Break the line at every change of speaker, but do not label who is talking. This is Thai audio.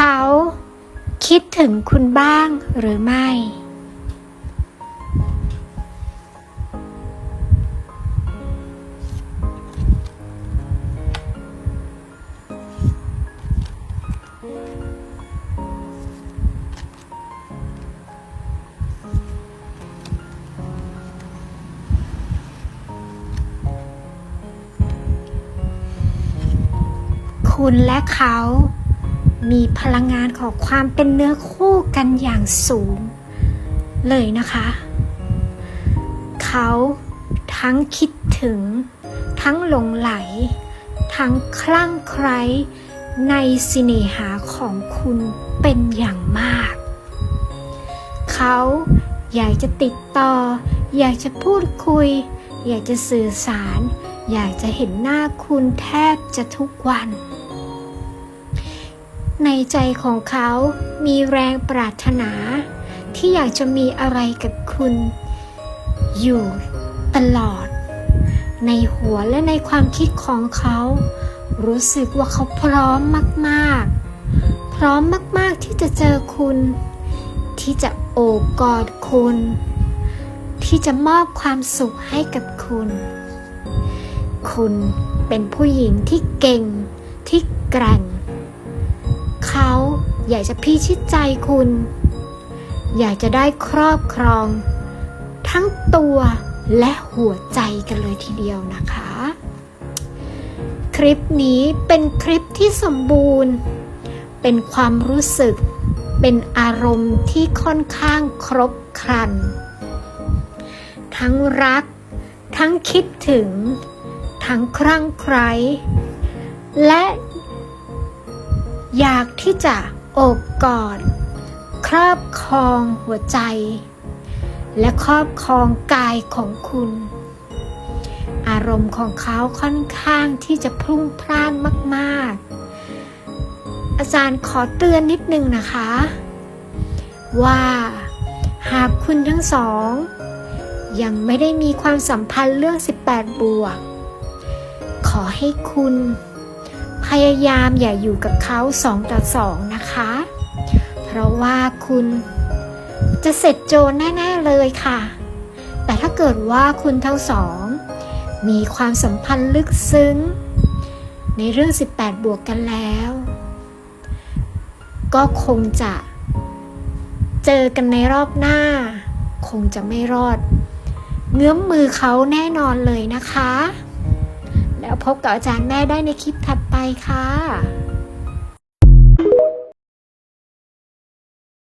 เขาคิดถึงคุณบ้างหรือไม่ คุณและเขา มีพลังงานของความเป็นเนื้อคู่กันอย่างสูง เลยนะคะ เขาทั้งคิดถึง ทั้งหลงไหล ทั้งคลั่งไคล้ในสิเนหาของคุณเป็นอย่างมาก เขาอยากจะติดต่อ อยากจะพูดคุย อยากจะสื่อสาร อยากจะเห็นหน้าคุณแทบจะทุกวัน ในใจของเขามีแรงปรารถนา ที่อยากจะมีอะไรกับคุณ อยู่ตลอด ในหัวและในความคิดของเขา รู้สึกว่าเขาพร้อมมากๆ พร้อมมากๆที่จะเจอคุณ ที่จะโอบกอดคุณ ที่จะมอบความสุขให้กับคุณ คุณเป็นผู้หญิงที่เก่งที่แกร่ง อยากจะพิชิตใจคุณ อยากจะได้ครอบครอง ทั้งตัวและหัวใจกันเลยทีเดียวนะคะ คลิปนี้เป็นคลิปที่สมบูรณ์ เป็นความรู้สึก เป็นอารมณ์ที่ค่อนข้างครบครัน ทั้งรัก ทั้งคิดถึง ทั้งครั่งไคร้และอยากที่จะ อบกอด ครอบครองหัวใจ และครอบครองกายของคุณ อารมณ์ของเขาค่อนข้างที่จะพุ่งพล่านมาก ๆ อาจารย์ขอเตือนนิดนึงนะคะ ว่าหากคุณทั้งสอง ยังไม่ได้มีความสัมพันธ์เรื่อง 18 บวก ขอให้คุณ พยายามอย่าอยู่กับเขาสองต่อสองนะคะ เพราะว่าคุณจะเสร็จโจรแน่ ๆ เลยค่ะ แต่ถ้าเกิดว่าคุณทั้งสอง มีความสัมพันธ์ลึกซึ้ง ในเรื่อง 18 บวกกันแล้ว ก็คงจะ เจอกันในรอบหน้า คงจะไม่รอด เงื้อมมือเขาแน่นอนเลยนะคะ แล้วพบกับอาจารย์แม่ได้ในคลิปถัดไปค่ะ